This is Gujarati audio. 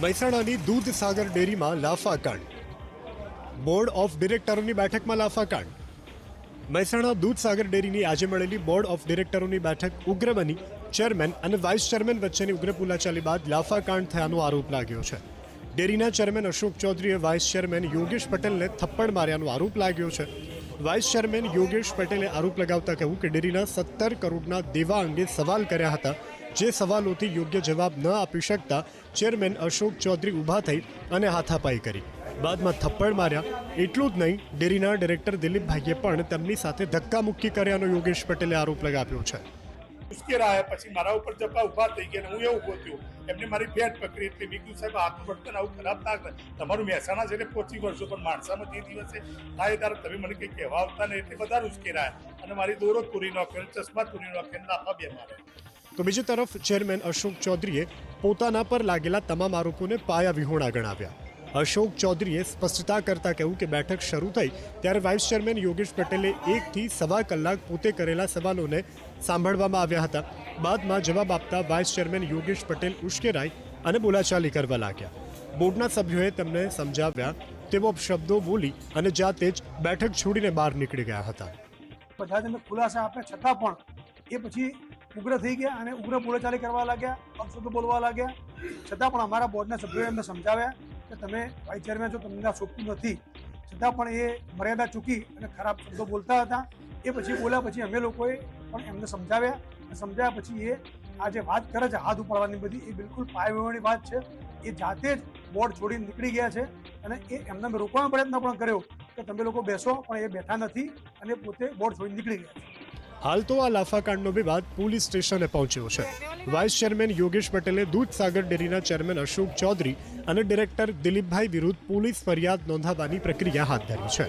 મહેસાણાની દૂધસાગર ડેરીમાં લાફાકાંડ. બોર્ડ ઓફ ડિરેક્ટરોની બેઠકમાં લાફાકાંડ. મહેસાણા દૂધસાગર ડેરીની આજે મળેલી બોર્ડ ઓફ ડિરેક્ટરોની બેઠક ઉગ્ર બની. ચેરમેન અને વાઇસ ચેરમેન વચ્ચેની ઉગ્ર બોલાચાલી બાદ લાફાકાંડ થયાનો આરોપ લાગ્યો છે. ડેરીના ચેરમેન અશોક ચૌધરીએ વાઇસ ચેરમેન યોગેશ પટેલને થપ્પડ માર્યાનો આરોપ લાગ્યો છે. વાઇસ ચેરમેન યોગેશ પટેલે આરોપ લગાવતા કહ્યું કે ડેરીના સત્તર કરોડના દેવા અંગે સવાલ કર્યા હતા. જે સવાલોથી યોગ્ય જવાબ ન આપી શકતા ચેરમેન અશોક ચૌધરી ઊભા થઈ અને હાથાપાઈ કરી. બાદમાં થપ્પડ માર્યા. એટલું જ નહીં, ડેરીના ડિરેક્ટર દિલીપભાઈએ પણ તેમની સાથે ધક્કામુક્કી કર્યાનો યોગેશ પટેલે આરોપ લગાવ્યો છે. ઉશ્કેરાયા પછી મારા ઉપર જપા ઊભા થઈ ગયા હું એવું ગોત્યો, એમને મારી ફેટ પકડી એટલે કીધું સાહેબ આટલું વર્તન આવું ખરાબ ના કરે. તમારું મહેસાણા છે પહોંચી વર્ષો પણ માણસામાં જે દિવસે થાય ત્યારે તમે મને કંઈ કહેવા આવતા ને એટલે બધા ઉશ્કેરાયા. અને મારી દોરો પૂરી નાખ્યો ચશ્મા પૂરી નાખ્યો અને લાફા બે માર્યા તો બીજી તરફ ચેરમેન અશોક ચૌધરીએ પોતાના પર લાગેલા તમામ આરોપોને પાયા વિહોણા ગણાવ્યા. અશોક ચૌધરીએ સ્પષ્ટતા કરતા કહ્યું કે બેઠક શરૂ થઈ ત્યારે વાઇસ ચેરમેન યોગેશ પટેલે એકથી સવા કલાક પોતે કરેલા સવાલોને સાંભળવામાં આવ્યા હતા. બાદમાં જવાબ આપતા વાઇસ ચેરમેન યોગેશ પટેલ ઉશ્કેરાઈ અને બોલાચાલી કરવા લાગ્યા. બોર્ડના સભ્યોએ તેમને સમજાવ્યા તેવો શબ્દો બોલી અને જાતે જ બેઠક છોડીને બહાર નીકળી ગયા હતા. બધા તમે ખુલાસા આપે છતાં પણ એ પછી ઉગ્ર થઈ ગયા અને ઉગ્ર બોલાચાલી કરવા લાગ્યા અપશબ્દો બોલવા લાગ્યા. છતાં પણ અમારા બોર્ડના સભ્યોએ એમને સમજાવ્યા કે તમે વાઇસ ચેરમેન છો, તમને આ શોભતું નથી. છતાં પણ એ મર્યાદા ચૂકી અને ખરાબ શબ્દો બોલતા હતા. એ પછી બોલ્યા પછી અમે લોકોએ પણ એમને સમજાવ્યા. અને સમજાવ્યા પછી એ આ જે વાત કરે છે, હાથ ઉપાડવાની બધી, એ બિલકુલ પાયવેવાની વાત છે. એ જાતે જ બોર્ડ છોડીને નીકળી ગયા છે અને એ એમને રોકવાનો પ્રયત્ન પણ કર્યો કે તમે લોકો બેસો, પણ એ બેઠા નથી અને પોતે બોર્ડ છોડીને નીકળી ગયા છે. હાલ તો આ લાફાકાંડનો વિવાદ પોલીસ સ્ટેશને પહોંચ્યો છે. વાઇસ ચેરમેન યોગેશ પટેલે દૂધસાગર ડેરીના ચેરમેન અશોક ચૌધરી અને ડિરેક્ટર દિલીપભાઈ વિરુદ્ધ પોલીસ ફરિયાદ નોંધાવવાની પ્રક્રિયા હાથ ધરી છે.